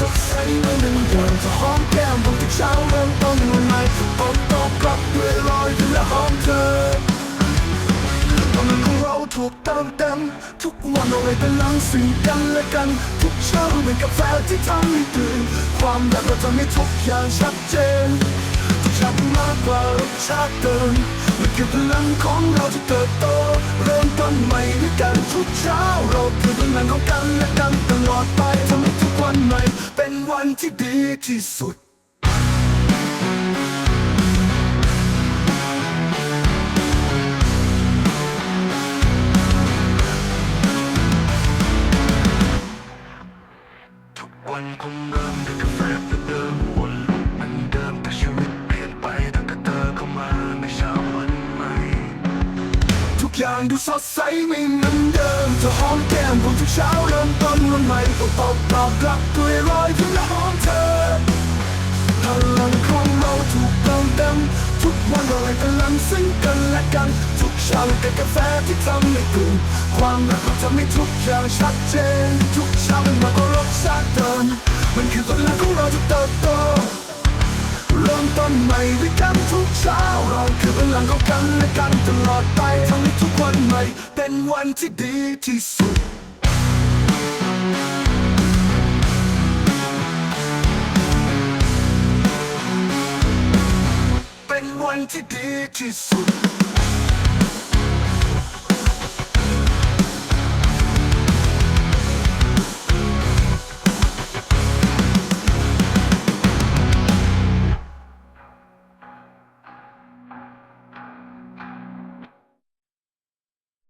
สดใสเหมือนเดิมจะหอมแก้มผมทุกเช้าเริ่มต้นวันใหม่ผมตอบกลับด้วยรอยยิ้มและหอมเธอความรักของเราถูกเติมเต็มทุกวันเราเลยเป็นลังสิ่งกันและกัน ทุกเช้าเหมือนกาแฟที่ทำให้ตื่นความรักเราจะมีทุกอย่างชัดเจนทุกช้าเป็นมากกว่ารสชาติเดิมมันคือพลังของเราที่เติบโตเริ่มต้นใหม่ด้วยกันทุกเช้าเราคือพลังของกันและกันตลอดไปทำให้ทุกวันใหม่ วันที่ดีที่สุด ทุกวันคงเริ่มด้วยกาแฟเดิมๆวนลูปเหมือนเดิมแต่ชีวิตเปลี่ยนไปตั้งแต่เธอเข้ามาในเช้าวันใหม่ ทุกอย่างดูสดใสไม่เหมือนเดิมเธอหอมแก้มผมทุกเช้าเริ่มต้น วันใหม่ก็ตอบตอบรับด้วยรอยยิ้มและหอมเธอพลังของเราถูกเติมเต็มทุกวันเราให้พลังซึ่งกันและกัน ทุกเช้าเป็นกาแฟที่ทำให้ตื่นความรักเราจะไม่ทุกอย่างชัดเจน ทุกเช้าเป็นมากกว่ารสชาติเดิมมันคือพลังของเราที่เติบโตเริ่มต้นใหม่ด้วยกันทุกเช้าเราคือพลังของกันและกันตลอดไปทำให้ทุกวันใหม่ เป็นวันที่ดีที่สุด ที่ดีที่สุด